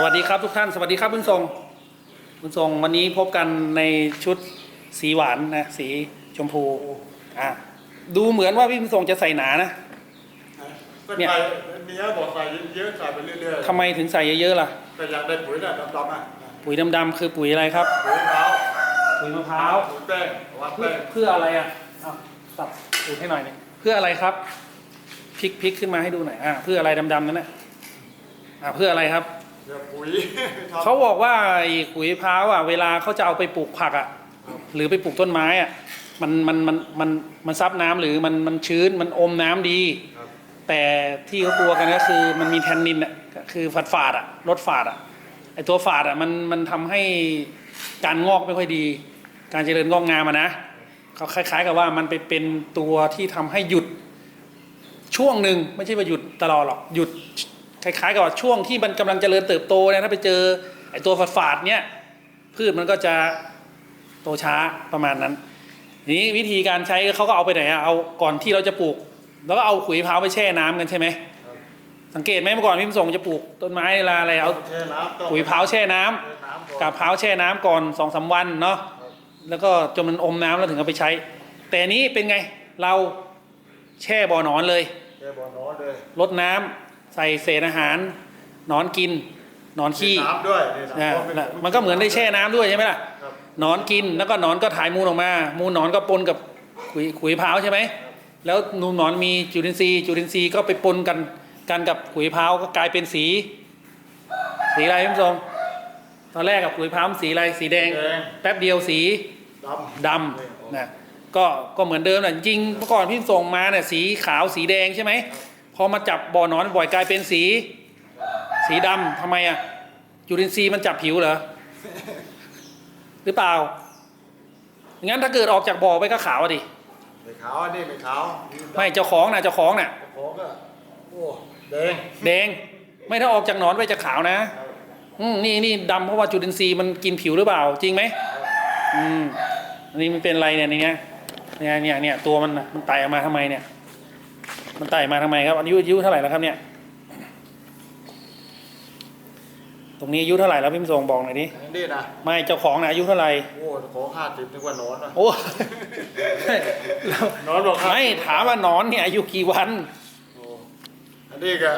สวัสดีครับทุกท่าน สวัสดีครับคุณทรงคุณทรงวันนี้พบกันในชุดสีหวานนะ สีชมพูอะดูเหมือนว่าพี่บุญทรงจะใส่หนานะก็เนี่ยใส่เนี้ยบอกใส่เยอะๆใส่ไปเรื่อยทำไมถึงใส่เยอะๆล่ะๆก็อยากได้ปุ๋ยน่ะดำๆอะปุ๋ยดำๆคือปุ๋ยอะไรครับ ปุ๋ยเท้าปุ๋ยมะพร้าวปุ๋ยแป้งวัดเพื่อแป้งเพื่ออะไรอะเอาสับสูตรให้หน่อยหนี่อยเพื่ออะไรครับพลิกพลิกขึ้นมาให้ดูหน่อยอะเพื่ออะไรดำๆนั่นน่ะอะเพื่ออะไรครับ เดี๋ยวปุ๋ยเขาบอกว่าไอ้ขุยมะพร้าวอะเวลาเขาจะเอาไปปลูกผักอะหรือไปปลูกต้นไม้อะมันมันมันมันมันซับน้ำหรือมันมันชื้นมันอมน้ำดี ครับ แต่ที่เขากลัวกันก็คือมันมีแทนนินอะก็คือฝาดฝาดๆอะลดฝาดอะไอตัวฝาดอะมันมันทำให้การงอกไม่ค่อยดี การเจริญงอกงามอะนะเขาคล้าย ๆ กับว่ามันไปเป็นตัวที่ทำให้หยุดช่วงหนึ่งไม่ใช่ว่าหยุดตลอดหรอกหยุด คล้ายๆกับว่าช่วงที่มันกำลังเจริญเติบโตเนี่ยถ้าไปเจอไอตัวฝาดฝาดๆเนี่ยพืชมันก็จะโตช้าประมาณนั้นทีนี้วิธีการใช้เขาก็เอาไปไหนอะเอาก่อนที่เราจะปลูก แล้วก็เอาขุยมะพร้าวไปแช่น้ำกันใช่ไหมสังเกตไหมเมื่อก่อนพี่มส่งจะปลูกต้นไม้เวลาอะไรเอาแช่น้ำต้มขุยมะพร้าวแช่น้ำแช่น้ำก่อนกับมะพร้าวแช่น้ำก่อนสองสามวันเนาะครับแล้วก็จนมันอมน้ำแล้วถึงเอาไปใช้ แต่อันนี้เป็นไงเราแช่บ่อหนอนเลยแช่บ่อน้อนเลยลดน้ำ ใส่เศษอาหารหนอนกินหนอนขี้น้ำด้วยนี่นะเพราะเป็นะมันก็เหมือนได้แช่น้ำด้วยใช่ไหมล่ะครับหนอนกินแล้วก็หนอนก็ถ่ายมูลออกมา มูลหนอนก็ปนกับขุยขุยมะพร้าวใช่ไหมแล้วนูนหนอนมีจุลินทรีย์จุลินทรีย์ก็ไปปนกันกันกับขุยมะพร้าวก็กลายเป็นสี สีอะไรพี่ผู้ชมตอนแรกกับขุยมะพร้าวมันสีอะไรสีแดงแดง แป๊บเดียวสีดำดำนะก็ก็เหมือนเดิมแหละจริงๆเมื่อก่อนพี่ส่งมาเนี่ยสีขาวสีแดงใช่ไหม พอมาจับบ่อหนอนบ่อยกลายเป็นสี สีดำทำไมอะจุลินทรีย์มันจับผิวเหรอหรือเปล่างั้นถ้าเกิดออกจากบ่อไปก็ขาวอะดิไม่ขาวอันนี่ไม่ขาวไม่เจ้าของนะเจ้าของน่ะของก็โอ้แดงแดงไม่ถ้าออกจากหนอนไปจะขาวนะครับอืมนี่นี่ดำเพราะว่าจุลินทรีย์มันกินผิวหรือเปล่า จริงไหมอืมอันนี้มันเป็นอะไรเนี่ยนี่ไงเนี่ยเนี่ยเนี่ยตัวมันน่ะมันไต่ออกมาทำไมเนี่ย มันไต่มาทำไมครับอายุอายุเท่าไหร่แล้วครับเนี่ย ตรงนี้อายุเท่าไหร่แล้วพี่มทรงบอกหน่อยดินี่นะไม่เจ้าของนะอายุเท่าไหร่โอ้ของห้าสิบนึกว่าหนอนนะโอ้แล้วหนอนบอกครับไม่ถามว่าหนอนเนี่ยอายุกี่วันโอ้อันนี้ก็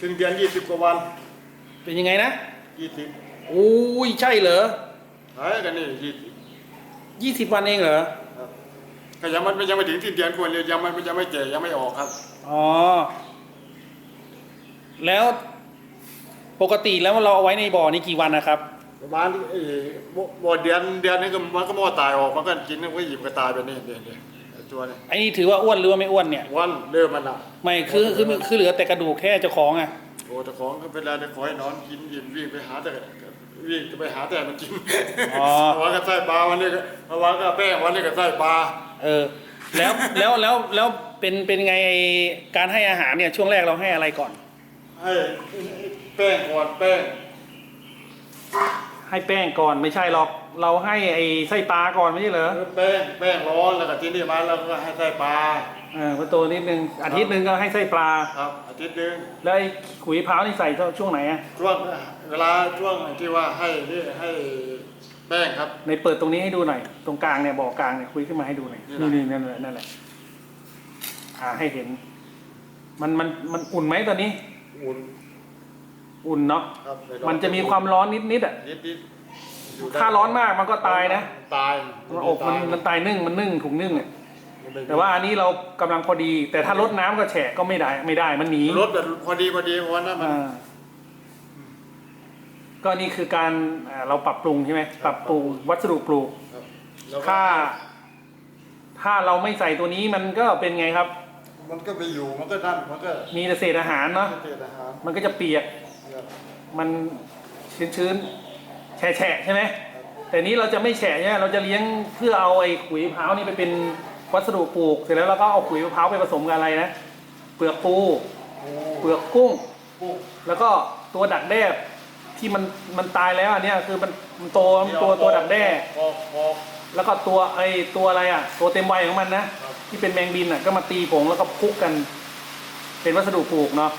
ถึงเดือนยี่สิบกว่าวัน เป็นยังไงนะยี่สิบอุ้ยใช่เหรอเฮ้ยกันนี่ยี่สิบยี่สิบวันเองเหรอครับ ก็ยังมันยังไม่ถึงสิ้นเดือนควรเลยยังไม่ยังไม่เจยังไม่ออกครับ อ๋อ แล้วปกติแล้วเราเอาไว้ในบ่อนี้กี่วันนะครับ ประมาณเอ่อบ่บ่เดือนเดือนนึงก็มันก็มอตายออกมันก็กินมันก็หยิบก็ตายไปนี่เดือนเดียวไอ้ตัวนี้ไอ้นี่ถือว่าอ้วนหรือว่าไม่อ้วนเนี่ย วันเริ่มมันอะไม่คือคือคือเหลือแต่กระดูกแค่เจ้าของอะ โอ้แต่ของก็เวลาได้ขอให้นอนกินยินวิ่งไปหาแต่วิ่งไปหาแต่มันกินอ๋อ วันก็ใส่ปลาวันนี้ก็วันก็แป้งวันนี้ก็ใส่ปลา เออแล้วแล้วแล้วแล้วเป็นเป็นไงไอ้การให้อาหารเนี่ยช่วงแรกเราให้อะไรก่อน ให้แป้งก่อนแป้งให้แป้งก่อนไม่ใช่หรอกเราให้ไอ้ไส้ปลาก่อนไม่ใช่เหรอแป้งแป้งร้อนแล้วก็ที่นี่มาแล้วก็ให้ใส่ปลาเออพอโตนิดนึงอาทิตย์หนึ่งก็ให้ไส้ปลา ครับ อาทิตย์หนึงแล้วไอ้ขุยมะพร้าวนี่ใส่ช่วงไหนอะช่วงเวลาช่วงที่ว่าให้นี่ให้ แป้งครับ ในเปิดตรงนี้ให้ดูหน่อย ตรงกลางเนี่ยบ่อกลางเนี่ยคุยขึ้นมาให้ดูหน่อยนี่นี่นะนี่นั่นแหละนั่นแหละอ่าให้เห็น มันมันมันอุ่นไหมตอนนี้ อุ่นอุ่นเนาะครับมันจะมีความร้อนนิดนิดๆอะนิดนิดอยู่ได้ถ้าร้อนมากมันก็ตายนะตายมันอบมันมันตายนึ่งมันนึ่งถุงนึ่งอะมันไม่แต่ว่าอันนี้เรากำลังพอดี แต่ถ้าลดน้ำก็แฉะก็ไม่ได้ไม่ได้มันหนีรสแบบพอดีพอดีเพราะว่านั้นมัน อ่า ก็นี่คือการอ่าเราปรับปรุงใช่ไหมปรับปรุงวัสดุปลูก ครับแล้วก็ถ้า ถ้าเราไม่ใส่ตัวนี้มันก็เป็นไงครับ มันก็ไปอยู่มันก็นั่นมันก็มีแต่เศษอาหารเนาะเศษอาหารมันก็จะเปียกครับมันชื้นๆแฉะๆใช่ไหมแต่นี้เราจะไม่แฉะเนี่ยเราจะเลี้ยงเพื่อเอาไอ้ขุยมะพร้าวนี่ไปเป็นวัสดุปลูกเสร็จแล้วเราก็เอาขุยมะพร้าวไปผสมกับอะไรนะเปลือกปู โอ้เปลือกกุ้ง ปุ๊บแล้วก็ตัวดักแด้ ที่มันมันตายแล้วอันเนี้ยคือมันมันโตมันตัวตัวดักแด้ปอกปอก แล้วก็ตัวไอ้ตัวอะไรอะ ตัวเต็มวัยของมันนะ ครับ ที่เป็นแมงบินอะก็มาตีผงแล้วก็คลุกกัน เป็นวัสดุปลูกเนาะ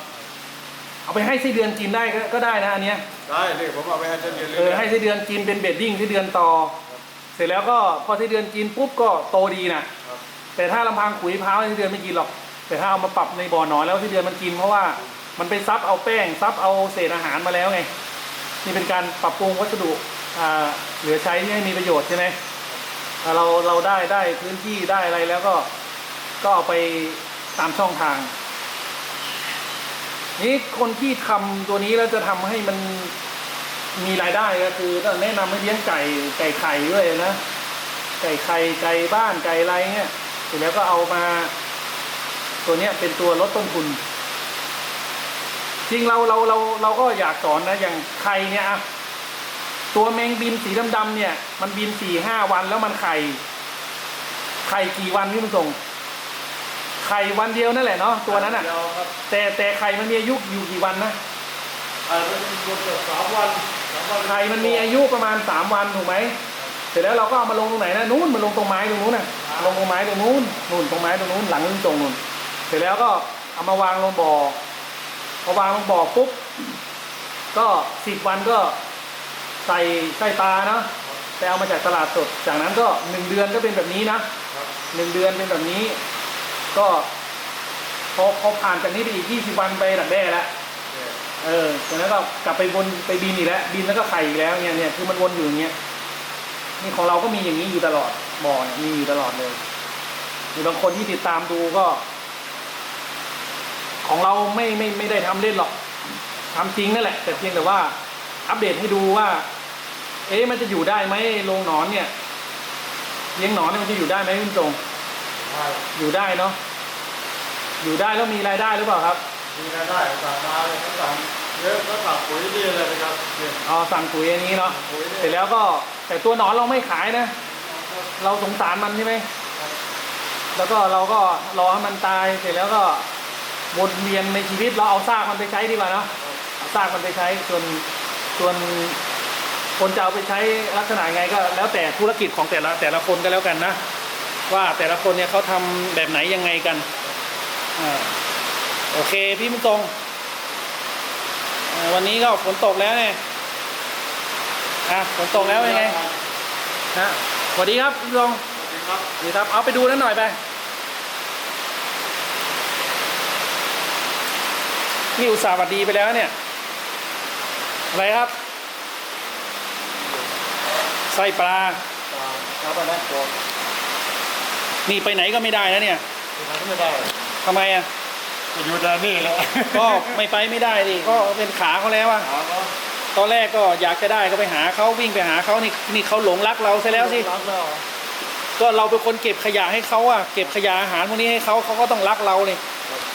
เอาไปให้ไส้เดือนกินได้ก็ก็ได้นะอันเนี้ยได้เลยผมเอาไปให้เช่นเดียวเออให้ไส้เดือนกินเป็นเบดดิ้งไส้เดือนต่อ เสร็จแล้วก็พอไส้เดือนกินปุ๊บก็โตดีนะ ครับแต่ถ้าลำพังขุยมะพร้าวไส้เดือนไม่กินหรอก แต่ถ้าเอามาปรับในบ่อหนอนแล้วไส้เดือนมันกินเพราะว่ามันไปซับเอาแป้งซับเอาเศษอาหารมาแล้วไง นี่เป็นการปรับปรุงวัสดุเหลือใช้ที่ให้มีประโยชน์ใช่ไหมเราเราได้ได้พื้นที่ได้อะไรแล้วก็ก็เอาไปตามช่องทาง นี่คนที่ทำตัวนี้แล้วจะทำให้มันมีรายได้ก็คือต้องแนะนำให้เลี้ยงไก่ไก่ไข่ด้วยนะไก่ไข่ไก่บ้านไก่อะไรเงี้ยเสร็จแล้วก็เอามา ตัวเนี้ยเป็นตัวลดต้นทุน จริงเราเราเราเราก็อยากสอนนะอย่างไข่เนี่ยอะตัวแมงบินสีดำๆเนี่ย มันบินสี่ห้าวันแล้วมันไข่ไข่กี่วันพี่มันส่งไข่วันเดียวนั่นแหละเนาะตัวนั้นอะ เดียวครับแต่แต่ไข่มันมีอายุอยู่กี่วันนะไอ้มันรวมเกือบสามวันสามวันไข่มันมีอายุประมาณสามวันถูกไหมเสร็จแล้วเราก็เอามาลงตรงไหนนะนู้นมาลงตรงไม้ตรงนู้นน่ะลงตรงไม้ตรงนู้นนู่นตรงไม้ตรงนู้นหลังตรงตรงนู้นเสร็จแล้วก็เอามาวางลงบ่อ พอวางลงบ่อปุ๊บก็สิบวันก็ใส่ใส่ตาเนาะไปเอามาจากตลาดสด จากนั้นก็หนึ่งเดือนก็เป็นแบบนี้นะหนึ่งเดือนเป็นแบบนี้ ก็พอพอผ่านจากนี้ไปอีกยี่สิบวันไปดักแด้แล้วเออจากนั้นก็กลับไปวนไปบินอีกแล้วบินแล้วก็ไข่อีกแล้วเนี่ยเนี่ยคือมันวนอยู่อย่างเงี้ยนี่ของเราก็มีอย่างนี้อยู่ตลอดบ่อเนี่ยมีอยู่ตลอดเลยมีบางคนที่ติดตามดูก็ ของเราไม่ไม่ไม่ได้ทำเล่นหรอกทำจริงนั่นแหละ แต่เพียงแต่ว่าอัปเดตให้ดูว่า เอ๊ะมันจะอยู่ได้ไหมโรงหนอนเนี่ยเลี้ยงหนอนเนี่ยมันจะอยู่ได้ไหมคุณตรงใช่อยู่ได้เนาะอยู่ได้แล้วมีรายได้หรือเปล่าครับ มีรายได้สั่งมาเลยเขาสั่งเยอะเขาสั่งปุ๋ยดีเลยนะครับเนี่ยอ๋อสั่งปุ๋ยอันนี้เนาะปุ๋ยเสร็จแล้วก็แต่ตัวหนอนเราไม่ขายนะ เราสงสารมันใช่ไหมแล้วก็เราก็รอให้มันตายเสร็จแล้วก็ วนเวียนในชีวิตเราเอาซากมันไปใช้ดีกว่าเนาะเอาซากมันไปใช้ส่วนส่วนคนจะเอาไปใช้ลักษณะไงก็ แล้วแต่ธุรกิจของแต่ละแต่ละคนก็แล้วกันนะ ว่าแต่ละคนเนี่ยเขาทำแบบไหนยังไงกันอ่าโอเคพี่มุตรงอ่าวันนี้ก็ฝนตกแล้วเนี่ยอะฝนตกแล้วเป็นไงนะสวัสดีครับพี่รองสวัสดีครับสวัสดีครับเอาไปดูนั่นหน่อยไป นี่อุตส่าห์หวัดดีไปแล้วเนี่ย อะไรครับ ไส้ปลาครับอันนั้นตัวนี่ไปไหนก็ไม่ได้นะเนี่ยทำไม่ได้ทำไมอะจะอยู่แต่นี่แหละก็ไม่ไปไม่ได้ดิก็เป็นขาเขาแล้วอะหาเขาตอนแรกก็อยากจะได้ก็ไปหาเขาวิ่งไปหาเขานี่นี่เขาหลงรักเราซะแล้วสิรับแล้วก็เราเป็นคนเก็บขยะให้เขาอะเก็บขยะอาหารพวกนี้ให้เขาเขาก็ต้องรักเราเลย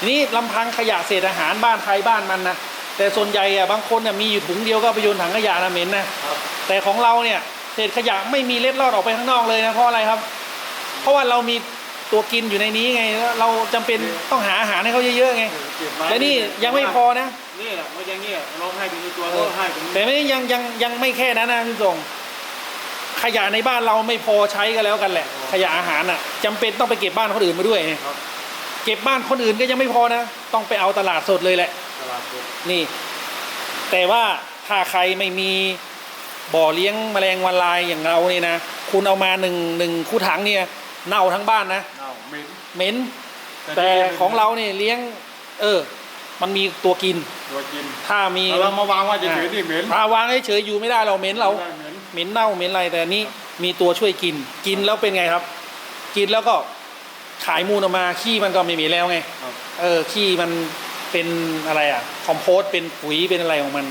ทีนี่ลำพังขยะเศษอาหารบ้านใครบ้านมันนะแต่ส่วนใหญ่อะบางคนเนี่ยมีอยู่ถุงเดียวก็เอาไปโยนถังขยะนะเหม็นนะครับแต่ของเราเนี่ยเศษขยะไม่มีเล็ดลอดออกไปข้างนอกเลยนะเพราะอะไรครับ เพราะว่าเรามีตัวกินอยู่ในนี้ไงแล้วเราจำเป็นต้องหาอาหารให้เขาเยอะๆไงเก็บมาและนี่ยังไม่พอนะนี่แหละไม่ใช่เงี้ยร้องให้ดูในตัวก็ให้ตรงนี้แต่ไม่ยังยังยังไม่แค่นั้นนะพี่ส่งขยะในบ้านเราไม่พอใช้ก็แล้วกันแหละ ขยะอาหารอะจำเป็นต้องไปเก็บบ้านคนอื่นมาด้วยไงครับ เก็บบ้านคนอื่นก็ยังไม่พอนะ ต้องไปเอาตลาดสดเลยแหละ ตลาดสดนี่ แต่ว่าถ้าใครไม่มีบ่อเลี้ยงแมลงวันลายอย่างเรานี่นะคุณเอามาหนึ่งหนึ่งคู่ถังเนี่ยเน่าทั้งบ้านนะ เน่าเหม็นเหม็น แต่ของเราเนี่ยเลี้ยง เออ มันมีตัวกิน ตัวกินถ้ามีเอาเรามาวางไว่าจะถือนี่เหม็นถ้าวางเฉยๆอยู่ไม่ได้เราเหม็นเราไม่ได้เหม็น เหม็นเน่าเหม็นอะไรแต่อันนี้มีตัวช่วยกิน กินแล้วเป็นไงครับ กินแล้วก็ ขายมูลออกมาขี้มันก็ไม่มีแล้วไงครับเออขี้มันเป็นอะไรอะคอมโพสเป็นปุ๋ยเป็นอะไรของมัน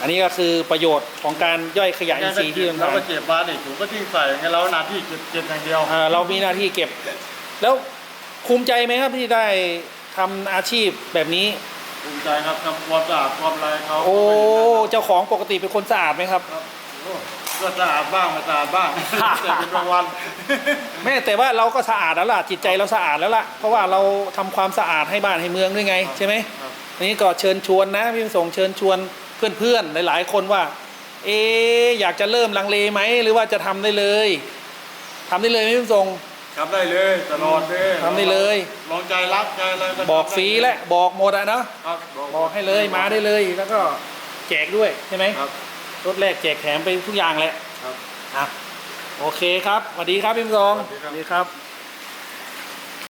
อันนี้ก็คือประโยชน์ของการย่อยขยะอินทรีย์ที่มันเราทำก็เก็บมาเนี่ยถุงก็ทิ้งใส่ไงเราหน้าที่เก็บเก็บอย่างเดียวอ่าเรามีหน้าที่เก็บ แล้วภูมิใจไหมครับที่ได้ทำอาชีพแบบนี้ ภูมิใจครับทำความสะอาดความอะไรเขาโอ้ เจ้าของปกติเป็นคนสะอาดไหมครับ ครับโอ้ ก็สะอาดบ้างไม่สะอาดบ้าง แต่เป็นบางวันแม่แต่ว่าเราก็สะอาดแล้วล่ะจิตใจเราสะอาดแล้วล่ะเพราะว่าเราทำความสะอาดให้บ้านให้เมืองด้วยไงใช่ไหมครับอันนี้ก็เชิญชวนนะพี่ส่งเชิญชวนเพื่อนๆหลายๆคนว่า เอะอยากจะเริ่มลังเลไหมหรือว่าจะทำได้เลยทำได้เลยไหมพี่ส่งทำได้เลยตลอดเลยทำได้เลย ลองใจรักใจอะไรก็บอกฟรีแหละบอกหมดอะเนาะครับบอกให้เลยมาได้เลยแล้วก็แจกด้วยใช่ไหม ครับ รถแรกแจกแถมไปทุกอย่างแหละครับอะโอเคครับสวัสดีครับพี่มซองสวัสดีครับสวัสดีครับ